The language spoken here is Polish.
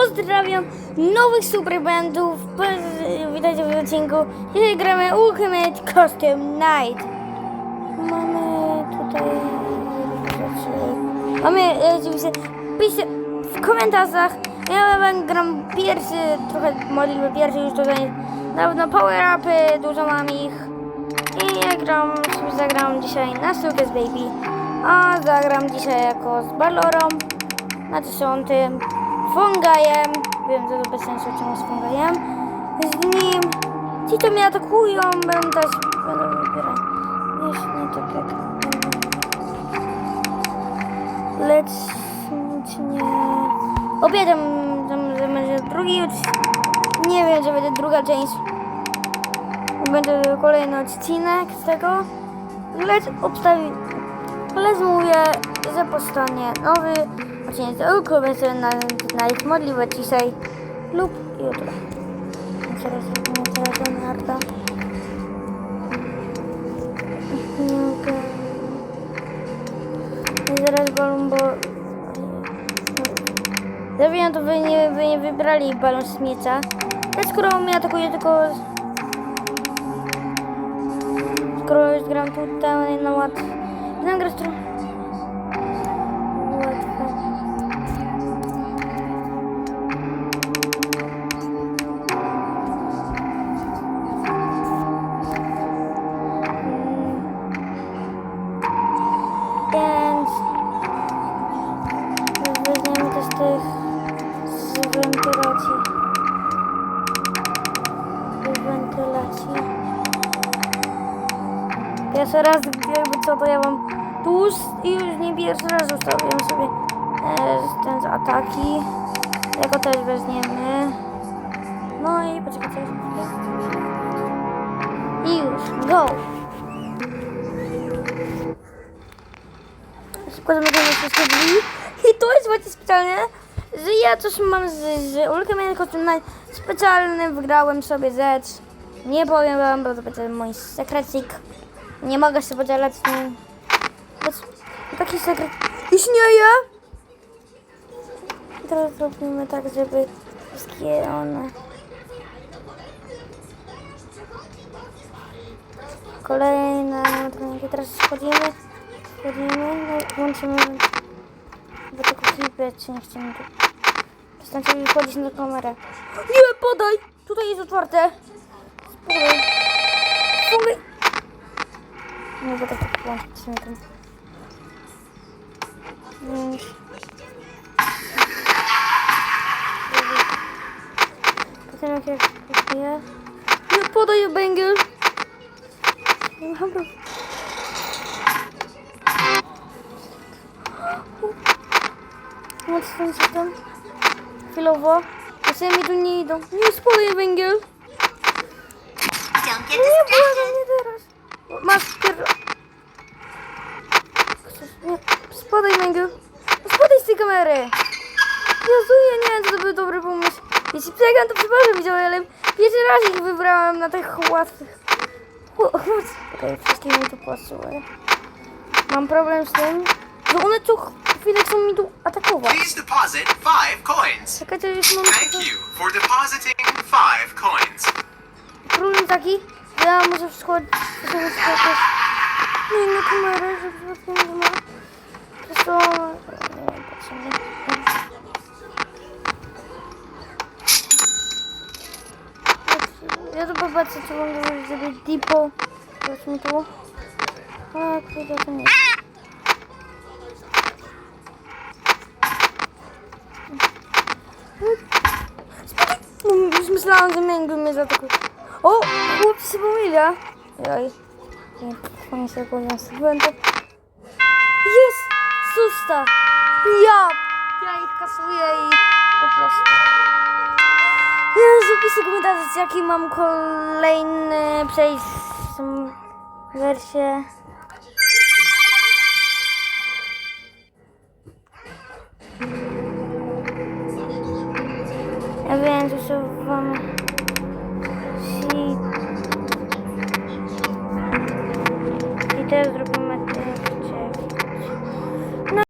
pozdrawiam nowych superbandów. Witajcie w odcinku. Dzisiaj gramy Ultimate Costume Night. Mamy tutaj rzeczy. Mamy e, oczywiście, piszcie w komentarzach. Ja gram pierwszy, trochę modliwy pierwszy już tutaj. Dawno power upy, dużo mam ich. I ja gram, zagram dzisiaj na Super Baby. A zagram dzisiaj jako z Balorą na dziesiątym. Fungajem. Wiem, że to bez sensu czemu z Fungajem. Z nim. Ci to mnie atakują, będę też będę wybierać. Jeśli nie tak. Lecz nie. Obiadam, że będzie drugi. Nie wiem, że będzie druga część. Będzie kolejny odcinek z tego. Lecz obstawi. Lecz mówię, że powstanie nowy odcinek z Ełku, będzie na, na ich możliwe dzisiaj lub jutro. Teraz teraz mogę. I zaraz balon, bo... Wiem, to wy nie, wy nie wybrali balon śmiecia. Ale skoro mnie atakuje tylko... Skoro już gram tutaj na łatwo. Znam grać Pierwszy raz jakby co to ja mam tłus i już nie pierwszy raz ustawiam sobie e, ten z ataki. Tego też weźmiemy. No i poczekajcie. I już, go! Szybko zamykamy wszystkie drzwi. I to jest właśnie specjalnie, że ja coś mam z, z Ultimate Costume specjalny, wygrałem sobie rzecz. Nie powiem wam, bo to będzie mój sekrecik. Nie mogę się podzielać z nim. Taki sekret istnieje. I Teraz zrobimy tak, żeby wszystkie one... Kolejne trągi. Teraz schodzimy. Schodzimy. No, włączymy. Bo tylko klipy, czy nie chcemy tu. Przestańcie wchodzić na kamerę. Nie, podaj! Tutaj jest otwarte. Podaj. Podaj. Potem jak jak kupię... Nie, podaj węgiel. Dobra. Mocno się tam. Chwilowo. Jeszcze mi tu nie idą. Nie spoję węgiel. Don't get Nie, błagam, distracted. nie spadaj węgiel. Spadaj z tej kamery. Jezu, ja nie wiem, czy to był dobry pomysł. Jeśli przegram, to przepraszam, widzowie, ale pierwszy raz ich wybrałem na tych łatwych. Okej, wszystkie mi tu pasuje. Mam problem z tym, że one co chwilę chcą mi tu atakować. Please deposit five coins. Czekajcie, już mam Thank you for depositing five coins. problem taki, że ja muszę. No i na kamerę, żeby to... Potrzebnie. Ja tu popatrzę, czy mogę zrobić dipo. Zobaczmy tu. A, kurde, to nie. No, Już myślałam, że Męgu mnie zaatakuje. O, chłopcy się pomyli. Jaj. Nie, powiem z błędu. Jest! Susta! Ja! Ja ich kasuję i po prostu. Jezu, piszę komentarze, jaki mam kolejny przejść wersję. Ja wiem, że wam...